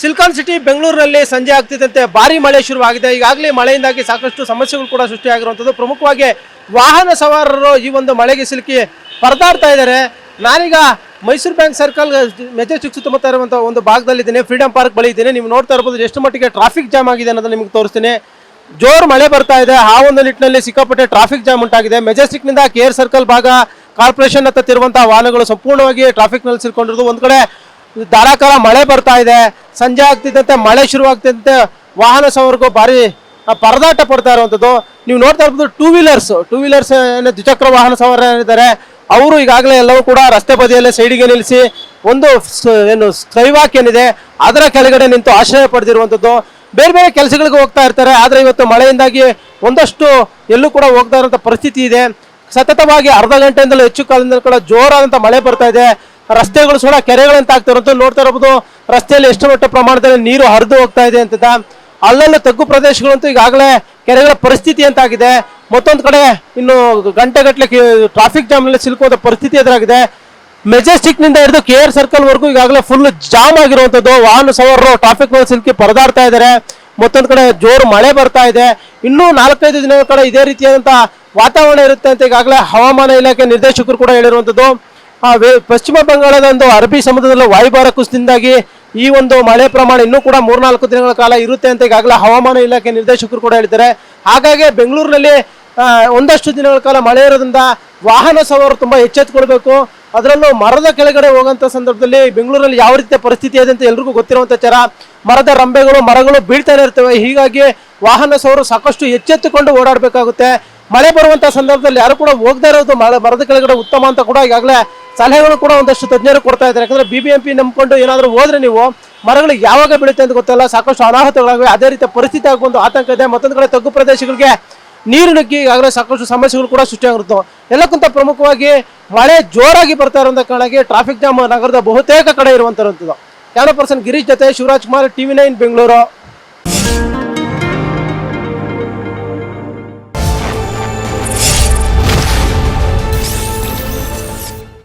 Silicon city ಬೆಂಗಳೂರಿನಲ್ಲಿ ಸಂಜೆ ಆಗ್ತಿದ್ದಂತೆ ಭಾರಿ ಮಳೆ ಶುರುವಾಗಿದೆ. ಈಗಾಗಲೇ ಮಳೆಯಿಂದಾಗಿ ಸಾಕಷ್ಟು ಸಮಸ್ಯೆಗಳು ಕೂಡ ಸೃಷ್ಟಿಯಾಗಿರುವಂಥದ್ದು. ಪ್ರಮುಖವಾಗಿ ವಾಹನ ಸವಾರರು ಈ ಒಂದು ಮಳೆಗೆ ಸಿಲುಕಿ ಪರದಾಡ್ತಾ ಇದ್ದಾರೆ. ನಾನೀಗ ಮೈಸೂರು ಬ್ಯಾಂಕ್ ಸರ್ಕಲ್ ಮೆಜೆಸ್ಟಿಕ್ ಸುತ್ತಮುತ್ತ ಇರುವಂಥ ಒಂದು ಭಾಗದಲ್ಲಿದ್ದೀನಿ. ಫ್ರೀಡಮ್ ಪಾರ್ಕ್ ಬಳಿ ಇದ್ದೀನಿ. ನೀವು ನೋಡ್ತಾ ಇರ್ಬೋದು ಎಷ್ಟು ಮಟ್ಟಿಗೆ ಟ್ರಾಫಿಕ್ ಜಾಮ್ ಆಗಿದೆ ಅನ್ನೋದು ನಿಮಗೆ ತೋರಿಸ್ತೀನಿ. ಜೋರು ಮಳೆ ಬರ್ತಾ ಇದೆ. ಆ ಒಂದು ನಿಟ್ಟಿನಲ್ಲಿ ಸಿಕ್ಕಾಪಟ್ಟೆ ಟ್ರಾಫಿಕ್ ಜಾಮ್ ಉಂಟಾಗಿದೆ. ಮೆಜೆಸ್ಟಿಕ್ನಿಂದ ಕೆ ಆರ್ ಸರ್ಕಲ್ ಭಾಗ ಕಾರ್ಪೊರೇಷನ್ ಹತ್ತ ತಿರುವಂತಹ ವಾಹನಗಳು ಸಂಪೂರ್ಣವಾಗಿ ಟ್ರಾಫಿಕ್ನಲ್ಲಿ ಸಿಲ್ಕೊಂಡಿರೋದು ಒಂದು ಕಡೆ ಧಾರಾಕಾರ ಮಳೆ ಬರ್ತಾ ಇದೆ. ಸಂಜೆ ಆಗ್ತಿದ್ದಂತೆ ಮಳೆ ಶುರುವಾಗ್ತಿದ್ದಂತೆ ವಾಹನ ಸವಾರಿಗೂ ಭಾರಿ ಪರದಾಟ ಪಡ್ತಾ ಇರುವಂಥದ್ದು. ನೀವು ನೋಡ್ತಾ ಇರ್ಬೋದು ಟೂ ವೀಲರ್ಸ್ ಟೂ ವೀಲರ್ಸ್ ಏನು ದ್ವಿಚಕ್ರ ವಾಹನ ಸವಾರ ಏನಿದ್ದಾರೆ ಅವರು ಈಗಾಗಲೇ ಎಲ್ಲವೂ ಕೂಡ ರಸ್ತೆ ಬದಿಯಲ್ಲೇ ಸೈಡಿಗೆ ನಿಲ್ಲಿಸಿ ಒಂದು ಏನು ಸ್ಕೈವಾಕ್ ಏನಿದೆ, ಅದರ ಕೆಳಗಡೆ ನಿಂತು ಆಶ್ರಯ ಪಡೆದಿರುವಂಥದ್ದು. ಬೇರೆ ಬೇರೆ ಕೆಲಸಗಳಿಗೆ ಹೋಗ್ತಾ ಇರ್ತಾರೆ, ಆದರೆ ಇವತ್ತು ಮಳೆಯಿಂದಾಗಿ ಒಂದಷ್ಟು ಎಲ್ಲೂ ಕೂಡ ಹೋಗ್ತಾ ಇರುವಂಥ ಪರಿಸ್ಥಿತಿ ಇದೆ. ಸತತವಾಗಿ ಅರ್ಧ ಗಂಟೆಯಿಂದಲೂ ಹೆಚ್ಚು ಕಾಲದಿಂದ ಕೂಡ ಜೋರಾದಂಥ ಮಳೆ ಬರ್ತಾ ಇದೆ. ರಸ್ತೆಗಳು ಕೂಡ ಕೆರೆಗಳಂತ ಆಗ್ತಾ ಇರೋದು ನೋಡ್ತಾ ಇರಬಹುದು ರಸ್ತೆಯಲ್ಲಿ ಎಷ್ಟು ಮಟ್ಟ ಪ್ರಮಾಣದಲ್ಲಿ ನೀರು ಹರಿದು ಹೋಗ್ತಾ ಇದೆ ಅಂತ ಅಲ್ಲಲ್ಲಿ ತಗ್ಗು ಪ್ರದೇಶಗಳಂತೂ ಈಗಾಗಲೇ ಕೆರೆಗಳ ಪರಿಸ್ಥಿತಿ ಅಂತಾಗಿದೆ ಮತ್ತೊಂದು ಕಡೆ ಇನ್ನು ಗಂಟೆಗಟ್ಟಲೆ ಟ್ರಾಫಿಕ್ ಜಾಮ್ನಲ್ಲಿ ಸಿಲುಕುವಂಥ ಪರಿಸ್ಥಿತಿ ಎದುರಾಗಿದೆ. ಮೆಜೆಸ್ಟಿಕ್ನಿಂದ ಹಿಡಿದು ಕೆ ಆರ್ ಸರ್ಕಲ್ ವರೆಗೂ ಈಗಾಗಲೇ ಫುಲ್ ಜಾಮ್ ಆಗಿರುವಂತದ್ದು. ವಾಹನ ಸವಾರರು ಟ್ರಾಫಿಕ್ನಲ್ಲಿ ಸಿಲುಕಿ ಪರದಾಡ್ತಾ ಇದ್ದಾರೆ. ಮತ್ತೊಂದು ಕಡೆ ಜೋರು ಮಳೆ ಬರ್ತಾ ಇದೆ. ಇನ್ನೂ ನಾಲ್ಕೈದು ದಿನಗಳ ಕಡೆ ಇದೇ ರೀತಿಯಾದಂಥ ವಾತಾವರಣ ಇರುತ್ತೆ ಅಂತ ಈಗಾಗಲೇ ಹವಾಮಾನ ಇಲಾಖೆ ನಿರ್ದೇಶಕರು ಕೂಡ ಹೇಳಿರುವಂತದ್ದು. ಆ, ಪಶ್ಚಿಮ ಬಂಗಾಳದ ಒಂದು ಅರಬ್ಬಿ ಸಮುದ್ರದಲ್ಲಿ ವಾಯುಭಾರ ಕುಸಿದಿಂದಾಗಿ ಈ ಒಂದು ಮಳೆ ಪ್ರಮಾಣ ಇನ್ನೂ ಕೂಡ ಮೂರ್ನಾಲ್ಕು ದಿನಗಳ ಕಾಲ ಇರುತ್ತೆ ಅಂತ ಈಗಾಗಲೇ ಹವಾಮಾನ ಇಲಾಖೆ ನಿರ್ದೇಶಕರು ಕೂಡ ಹೇಳಿದ್ದಾರೆ. ಹಾಗಾಗಿ ಬೆಂಗಳೂರಿನಲ್ಲಿ ಒಂದಷ್ಟು ದಿನಗಳ ಕಾಲ ಮಳೆ ಇರೋದ್ರಿಂದ ವಾಹನ ಸವಾರರು ತುಂಬ ಎಚ್ಚೆತ್ತುಕೊಳ್ಬೇಕು ಅದರಲ್ಲೂ ಮರದ ಕೆಳಗಡೆ ಹೋಗುವಂಥ ಸಂದರ್ಭದಲ್ಲಿ ಬೆಂಗಳೂರಲ್ಲಿ ಯಾವ ರೀತಿಯ ಪರಿಸ್ಥಿತಿ ಇದೆ ಅಂತ ಎಲ್ರಿಗೂ ಗೊತ್ತಿರುವಂಥ ಚರ ಮರದ ರಂಬೆಗಳು ಮರಗಳು ಬೀಳ್ತಾನೆ ಇರ್ತವೆ. ಹೀಗಾಗಿ ವಾಹನ ಸವಾರರು ಸಾಕಷ್ಟು ಎಚ್ಚೆತ್ತುಕೊಂಡು ಓಡಾಡಬೇಕಾಗುತ್ತೆ. ಮಳೆ ಬರುವಂಥ ಸಂದರ್ಭದಲ್ಲಿ ಯಾರು ಕೂಡ ಹೋಗದೇ ಇರೋದು ಮರ- ಮರದ ಕೆಳಗಡೆ ಉತ್ತಮ ಅಂತ ಕೂಡ ಈಗಾಗಲೇ ಸಲಹೆಗಳು ಕೂಡ ಒಂದಷ್ಟು ತಜ್ಞರು ಕೊಡ್ತಾ ಇದ್ದಾರೆ. ಯಾಕಂದ್ರೆ ಬಿ ಬಿ ಎಂ ಪಿ ನಂಬಿಕೊಂಡು ಏನಾದರೂ ಹೋದ್ರೆ ನೀವು ಮರಗಳು ಯಾವಾಗ ಬೀಳುತ್ತೆ ಅಂತ ಗೊತ್ತಲ್ಲ, ಸಾಕಷ್ಟು ಅನಾಹುತಗಳಾಗಿವೆ. ಅದೇ ರೀತಿಯ ಪರಿಸ್ಥಿತಿ ಒಂದು ಆತಂಕ ಇದೆ. ಮತ್ತೊಂದು ಕಡೆ ತಗ್ಗು ಪ್ರದೇಶಗಳಿಗೆ ನೀರು ನುಗ್ಗಿ ಈಗಾಗಲೇ ಸಾಕಷ್ಟು ಸಮಸ್ಯೆಗಳು ಕೂಡ ಸೃಷ್ಟಿಯಾಗಿರುತ್ತೆ ಎಲ್ಲಕ್ಕಿಂತ ಪ್ರಮುಖವಾಗಿ ಮಳೆ ಜೋರಾಗಿ ಬರ್ತಾ ಇರುವಂತ ಕಾರಣಕ್ಕೆ ಟ್ರಾಫಿಕ್ ಜಾಮ್ ನಗರದ ಬಹುತೇಕ ಕಡೆ ಇರುವಂಥದ್ದು ಕ್ಯಾಮರಾ ಪರ್ಸನ್ ಗಿರೀಶ್ ಜೊತೆ ಶಿವರಾಜ್ ಕುಮಾರ್ ಟಿವಿ ನೈನ್ ಬೆಂಗಳೂರು